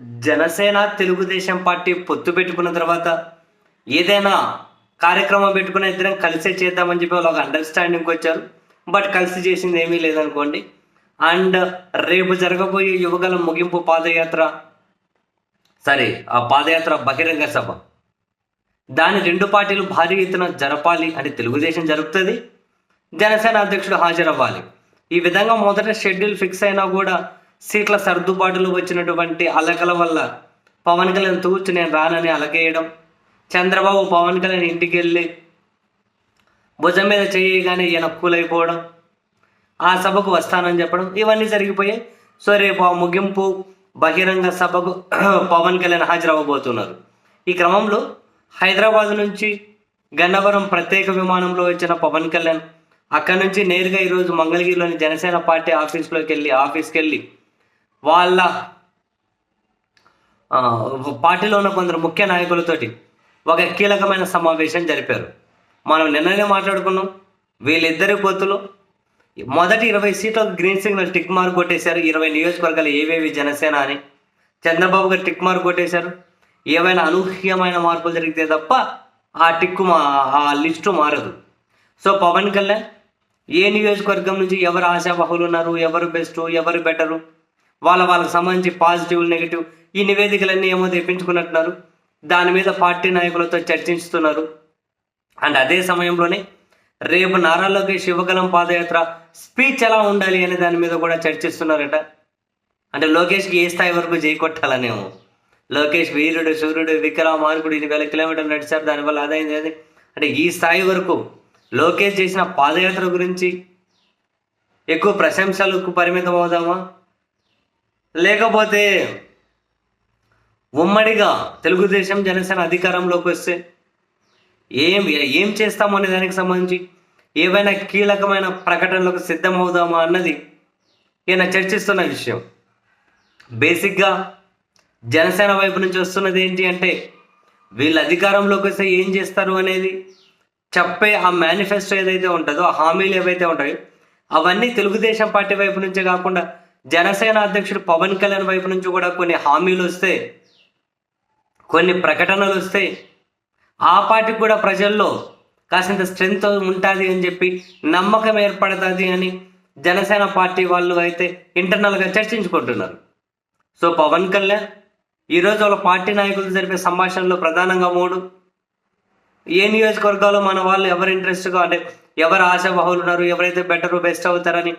Janasena Telugu Desam party పొత్తు పెట్టుకున్న తర్వాత ఏదైనా కార్యక్రమం పెట్టుకున్న ఇద్దరం కలిసే చేద్దామని చెప్పి వాళ్ళు ఒక అండర్స్టాండింగ్కి వచ్చారు. బట్ కలిసి చేసింది ఏమీ లేదనుకోండి. అండ్ రేపు జరగబోయే యువగల ముగింపు పాదయాత్ర సరే ఆ పాదయాత్ర బహిరంగ సభ. దాని రెండు పార్టీలు భారీ ఎత్తున జరపాలి అంటే తెలుగుదేశం జరుపుతుంది. జనసేన అధ్యక్షుడు హాజరవ్వాలి. ఈ విధంగా మొదట షెడ్యూల్ ఫిక్స్ అయినా కూడా సీట్ల సర్దుబాటులో వచ్చినటువంటి అలకల వల్ల పవన్ కళ్యాణ్ తూర్చి నేను రానని అలకేయడం చంద్రబాబు పవన్ కళ్యాణ్ ఇంటికి వెళ్ళి భుజం మీద చేయగానే ఈయన కూలైపోవడం ఆ సభకు వస్తానని చెప్పడం ఇవన్నీ జరిగిపోయాయి సో రేపు ఆ ముగింపు బహిరంగ సభకు పవన్ కళ్యాణ్ హాజరవ్వబోతున్నారు. ఈ క్రమంలో హైదరాబాద్ నుంచి గన్నవరం ప్రత్యేక విమానంలో వచ్చిన పవన్ కళ్యాణ్ అక్కడి నుంచి నేరుగా ఈరోజు మంగళగిరిలోని జనసేన పార్టీ ఆఫీస్లోకి వెళ్ళి ఆఫీస్కి వెళ్ళి వాళ్ళ పార్టీలో ఉన్న కొందరు ముఖ్య నాయకులతోటి ఒక కీలకమైన సమావేశం జరిపారు. మనం నిన్ననే మాట్లాడుకున్నాం. వీళ్ళిద్దరి కోతులు. మొదటి ఇరవై సీట్లకు గ్రీన్ సిగ్నల్ టిక్ మార్క్ కొట్టేశారు. ఇరవై నియోజకవర్గాలు ఏవేవి జనసేన అని చంద్రబాబు గారు టిక్ మార్క్ కొట్టేశారు. ఏవైనా అనూహ్యమైన మార్పులు జరిగితే తప్ప ఆ టిక్కు మా ఆ లిస్టు మారదు. సో పవన్ కళ్యాణ్ ఏ నియోజకవర్గం నుంచి ఎవరు ఆశాబహులు ఉన్నారు? ఎవరు బెస్ట్? ఎవరు బెటరు? వాళ్ళ వాళ్ళకి సంబంధించి పాజిటివ్ నెగిటివ్ ఈ నివేదికలన్నీ ఏమో తెప్పించుకున్నట్టున్నారు. దాని మీద పార్టీ నాయకులతో చర్చిస్తున్నారు అండ్ అదే సమయంలోనే రేపు నారా లోకేష్ పాదయాత్ర స్పీచ్ ఎలా ఉండాలి అనే దాని మీద కూడా చర్చిస్తున్నారట. అంటే లోకేష్కి ఏ స్థాయి వరకు జై కొట్టాలనేమో. లోకేష్ వీరుడు సూర్యుడు విక్రమార్కుడు ఇన్ని వేల కిలోమీటర్లు నడిచారు దానివల్ల ఆదాయం అది అంటే ఈ స్థాయి వరకు లోకేష్ చేసిన పాదయాత్ర గురించి ఎక్కువ ప్రశంసలకు పరిమితం అవుదామా లేకపోతే ఉమ్మడిగా తెలుగుదేశం జనసేన అధికారంలోకి వస్తే ఏం ఏం చేస్తాము అనే దానికి సంబంధించి ఏవైనా కీలకమైన ప్రకటనలకు సిద్ధమవుదామా అన్నది ఈయన చర్చిస్తున్న విషయం. బేసిక్గా జనసేన వైపు నుంచి వస్తున్నది ఏంటి అంటే వీళ్ళు అధికారంలోకి వస్తే ఏం చేస్తారు అనేది చెప్పే ఆ మేనిఫెస్టో ఏదైతే ఉంటుందో ఆ హామీలు ఏవైతే ఉంటాయో అవన్నీ తెలుగుదేశం పార్టీ వైపు నుంచే కాకుండా జనసేన అధ్యక్షుడు పవన్ కళ్యాణ్ వైపు నుంచి కూడా కొన్ని హామీలు వస్తే కొన్ని ప్రకటనలు వస్తే ఆ పార్టీకి కూడా ప్రజల్లో కాసింత స్ట్రెంగ్త్ ఉంటుంది అని చెప్పి నమ్మకం ఏర్పడుతుంది అని జనసేన పార్టీ వాళ్ళు అయితే ఇంటర్నల్గా చర్చించుకుంటున్నారు. సో పవన్ కళ్యాణ్ ఈరోజు వాళ్ళ పార్టీ నాయకులు జరిపే సంభాషణలో ప్రధానంగా మూడు. ఏ నియోజకవర్గాల్లో మన వాళ్ళు ఎవరు ఇంట్రెస్ట్గా అంటే ఎవరు ఆశాబహులు ఉన్నారు ఎవరైతే బెటర్ బెస్ట్ అవుతారని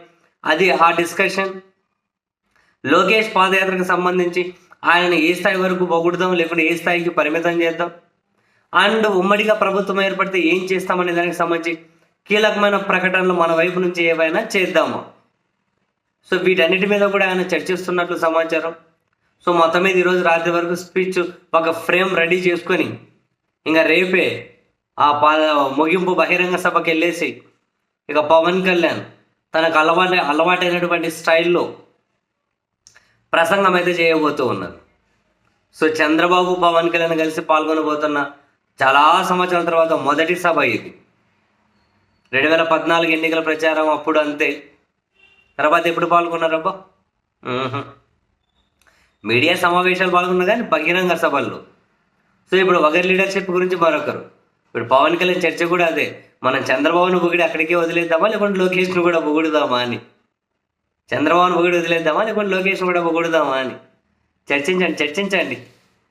అది ఆ డిస్కషన్ లోకేష్ పాదయాత్రకు సంబంధించి ఆయన ఏ స్థాయి వరకు పొగుడుదాం లేకుంటే ఏ స్థాయికి పరిమితం చేద్దాం? అండ్ ఉమ్మడిగా ప్రభుత్వం ఏర్పడితే ఏం చేస్తామనే దానికి సంబంధించి కీలకమైన ప్రకటనలు మన వైపు నుంచి ఏవైనా చేద్దాము? సో వీటన్నిటి మీద కూడా ఆయన చర్చిస్తున్నట్లు సమాచారం. సో మొత్తం మీద ఈరోజు రాత్రి వరకు స్పీచ్ ఒక ఫ్రేమ్ రెడీ చేసుకొని ఇంకా రేపే ఆ పాద ముగింపు బహిరంగ సభకి వెళ్ళేసి ఇక పవన్ కళ్యాణ్ తనకు అలవాటు అలవాటైనటువంటి స్టైల్లో ప్రసంగం అయితే చేయబోతూ ఉన్నారు సో చంద్రబాబు పవన్ కళ్యాణ్ కలిసి పాల్గొనబోతున్న చాలా సంవత్సరాల తర్వాత మొదటి సభ ఇది. రెండు వేల పద్నాలుగు ఎన్నికల ప్రచారం అప్పుడు అంతే. తర్వాత ఎప్పుడు పాల్గొన్నారబ్బా మీడియా సమావేశాలు పాల్గొన్నా కానీ బహిరంగ సభల్లో. సో ఇప్పుడు ఒకరి లీడర్షిప్ గురించి మరొకరు. ఇప్పుడు పవన్ కళ్యాణ్ చర్చ కూడా అదే. మనం చంద్రబాబును పొగిడి అక్కడికే వదిలేద్దామా? లేకుంటే లోకేష్ను కూడా పొగుడుదామా అని. చంద్రబాబును పొగిడి వదిలేద్దామా? లేకుంటే లోకేష్ కూడా పొగుడుదామా అని? చర్చించండి చర్చించండి.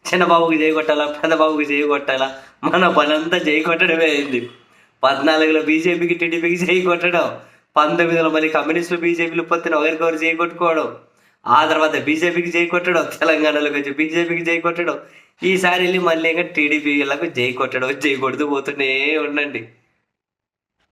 చిన్నబాబుకి చేయగొట్టాలా పెద్దబాబుకి చేయగొట్టాలా మన పనంతా చేయి కొట్టడమే అయింది. పద్నాలుగులో బీజేపీకి టీడీపీకి చేయి కొట్టడం. పంతొమ్మిదిలో మళ్ళీ కమ్యూనిస్టులు బీజేపీలు పొత్తిన ఒకరికొకరు చేయి కొట్టుకోవడం. ఆ తర్వాత బీజేపీకి చేయి కొట్టడం తెలంగాణలోకి వచ్చి బీజేపీకి చేయి కొట్టడం. ఈసారి వెళ్ళి మళ్ళీ ఇంకా టీడీపీలకు జై కొట్టడం జై కొడుతూ పోతూనే ఉండండి.